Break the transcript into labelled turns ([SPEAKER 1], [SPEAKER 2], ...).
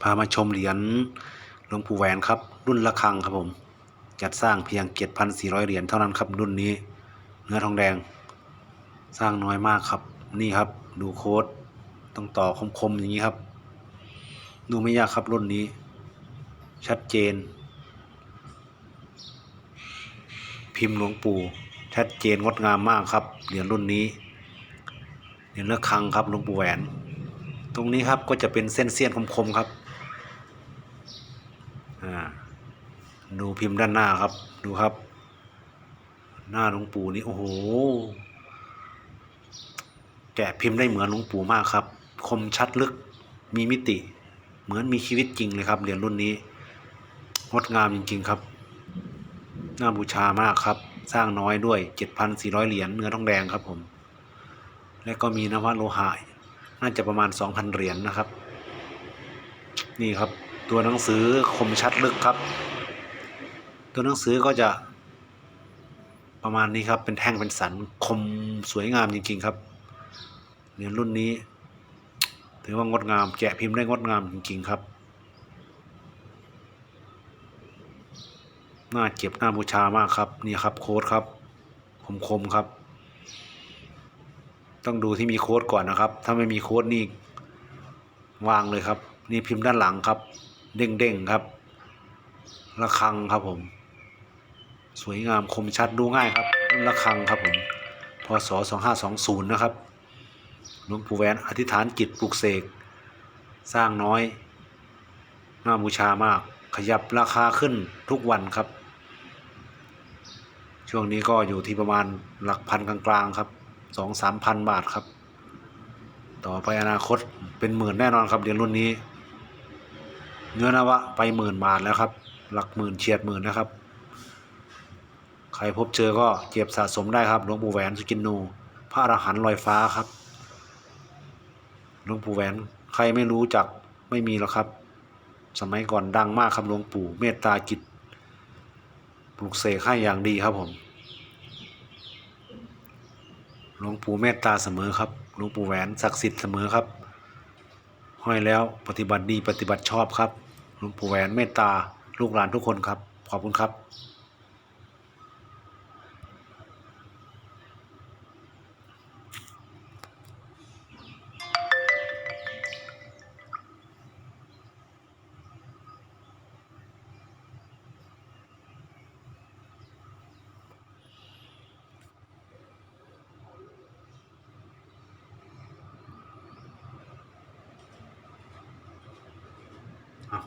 [SPEAKER 1] พามาชมเหรียญหลวงปู่แหวนครับ รุ่นละคังครับผม จัดสร้างเพียง7,400เหรียญเท่านั้นครับ รุ่นนี้ เนื้อทองแดง สร้างน้อยมากครับ นี่ครับ ดูโค้ดต้องต่อคมๆอย่างนี้ครับ ดูไม่ยากครับรุ่นนี้ ชัดเจน พิมพ์หลวงปู่ ชัดเจนงดงามมากครับเหรียญรุ่นนี้เหรียญละคังครับหลวงปู่แหวน ตรงนี้ครับก็จะเป็นเส้นเสี้ยนคมๆครับอ่าดูพิมพ์ด้านหน้าครับ ดูครับ หน้าหลวงปู่นี่โอ้โหแกะพิมพ์ได้เหมือนหลวงปู่มากครับ คมชัดลึกมีมิติ เหมือนมีชีวิตจริงเลยครับเหรียญรุ่นนี้งดงามจริง ๆครับน่าบูชามากครับ สร้างน้อยด้วย 7,400 เหรียญเนื้อทองแดงครับผม และก็มีนวโลหะ น่าจะประมาณ 2,000 เหรียญนะครับ นี่ครับตัวหนังสือคมชัดลึกครับ ตัวหนังสือก็จะประมาณนี้ครับเป็นแท่งเป็นสันคมสวยงามจริง ๆ ครับเหรียญรุ่นนี้ ถือว่างดงามแกะพิมพ์ได้งดงามจริง ๆ ครับน่าเก็บน่าบูชามากครับนี่ครับโค้ดครับคมๆครับ ต้องดูที่มีโค้ดก่อนนะครับ ถ้าไม่มีโค้ดนี่วางเลยครับ นี่พิมพ์ด้านหลังครับ เด้งๆครับระฆังครับผม สวยงามคมชัดดูง่ายครับรุ่นระฆังครับผมพศ2520 นะครับหลวงปู่แหวนอธิษฐานจิตปลุกเสก สร้างน้อยน่าบูชามาก ขยับราคาขึ้นทุกวันครับ ช่วงนี้ก็อยู่ที่ประมาณหลักพันกลางๆครับ สองสามพันบาทครับ ต่อไปอนาคตเป็นหมื่นแน่นอนครับเดือนรุ่นนี้ เนื้อนวะไปหมื่นบาทแล้วครับ หลักหมื่นเฉียดหมื่นนะครับ ใครพบเจอก็เก็บสะสมได้ครับหลวงปู่แหวนสุกินนูพระอรหันต์ลอยฟ้าครับหลวงปู่แหวนใครไม่รู้จักไม่มีหรอกครับ สมัยก่อนดังมากครับหลวงปู่เมตตาจิตปลุกเสกให้อย่างดีครับผม หลวงปู่เมตตาเสมอครับหลวงปู่แหวนศักดิ์สิทธิ์เสมอครับ ห้อยแล้วปฏิบัติดีปฏิบัติชอบครับหลวงปู่แหวนเมตตาลูกหลานทุกคนครับ ขอบคุณครับ อ้าว